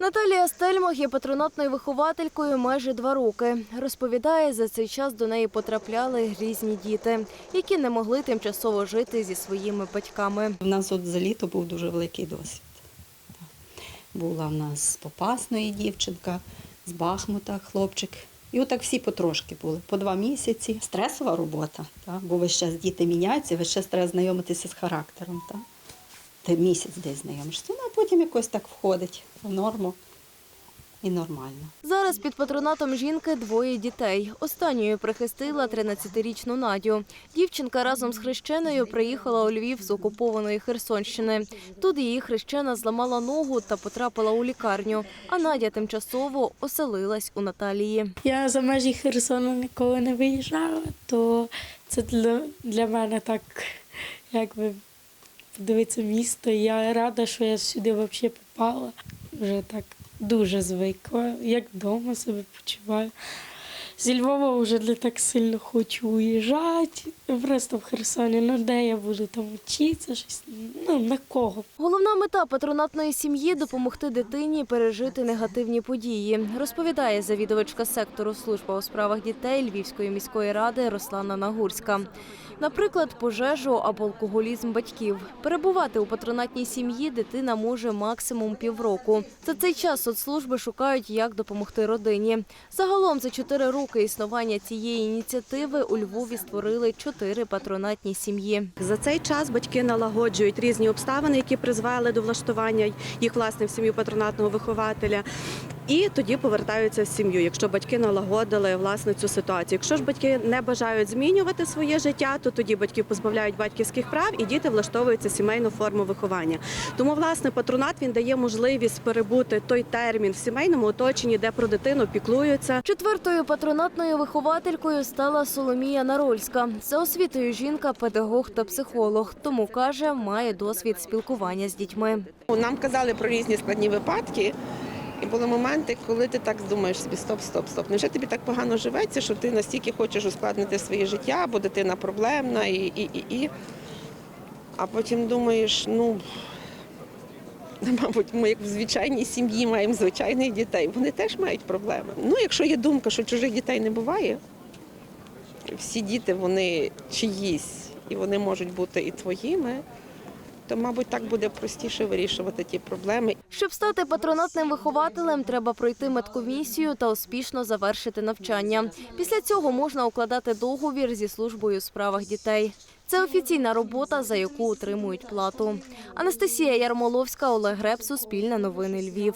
Наталія Стельмах є патронатною вихователькою майже два роки. Розповідає, за цей час до неї потрапляли різні діти, які не могли тимчасово жити зі своїми батьками. У нас от за літо був дуже великий досвід. Була в нас Попасної дівчинка, з Бахмута хлопчик. І отак всі потрошки були, по два місяці. Стресова робота, та? бо весь час діти міняються, весь час треба знайомитися з характером. Та? Ти місяць десь знайомишся, потім якось так входить в норму і нормально. Зараз під патронатом жінки двоє дітей. Останньою прихистила 13-річну Надю. Дівчинка разом з хрещеною приїхала у Львів з окупованої Херсонщини. Тут її хрещена зламала ногу та потрапила у лікарню. А Надя тимчасово оселилась у Наталії. Я за межі Херсону ніколи не виїжджала, то це для, для мене так, якби подивитися місто. Я рада, що я сюди взагалі попала. Вже так дуже звикла, як вдома себе почуваю. Зі Львова вже не так сильно хочу уїжджати. Просто в Херсоні, ну де я буду там вчитися, щось, ну на кого. Головна мета патронатної сім'ї допомогти дитині пережити негативні події, розповідає завідувачка сектору служба у справах дітей Львівської міської ради Руслана Нагурська. Наприклад, пожежу або алкоголізм батьків. Перебувати у патронатній сім'ї дитина може максимум півроку. За цей час соцслужби шукають, як допомогти родині. Загалом за чотири роки існування цієї ініціативи у Львові створили чотири патронатні сім'ї. За цей час батьки налагоджують різні обставини, які призвели до влаштування їх власне в сім'ю патронатного вихователя. І тоді повертаються в сім'ю, якщо батьки налагодили власне цю ситуацію. Якщо ж батьки не бажають змінювати своє життя, то тоді батьки позбавляють батьківських прав і діти влаштовуються сімейну форму виховання. Тому власне патронат він дає можливість перебути той термін в сімейному оточенні, де про дитину піклуються, Четвертою патронатною вихователькою стала Соломія Нарольська. За освітою жінка педагог та психолог, тому каже, має досвід спілкування з дітьми. Нам казали про різні складні випадки. Були моменти, коли ти так думаєш собі, стоп, стоп, стоп. Невже тобі так погано живеться, що ти настільки хочеш ускладнити своє життя, бо дитина проблемна і, і, і, і. А потім думаєш, ну, мабуть, ми як в звичайній сім'ї маємо звичайних дітей, вони теж мають проблеми. Ну, якщо є думка, що чужих дітей не буває, всі діти вони чиїсь, і вони можуть бути і твоїми, то, мабуть, так буде простіше вирішувати ті проблеми. Щоб стати патронатним вихователем, треба пройти медкомісію та успішно завершити навчання. Після цього можна укладати договір зі службою у справах дітей. Це офіційна робота, за яку отримують плату. Анастасія Ярмоловська, Олег Греб, Суспільне новини Львів.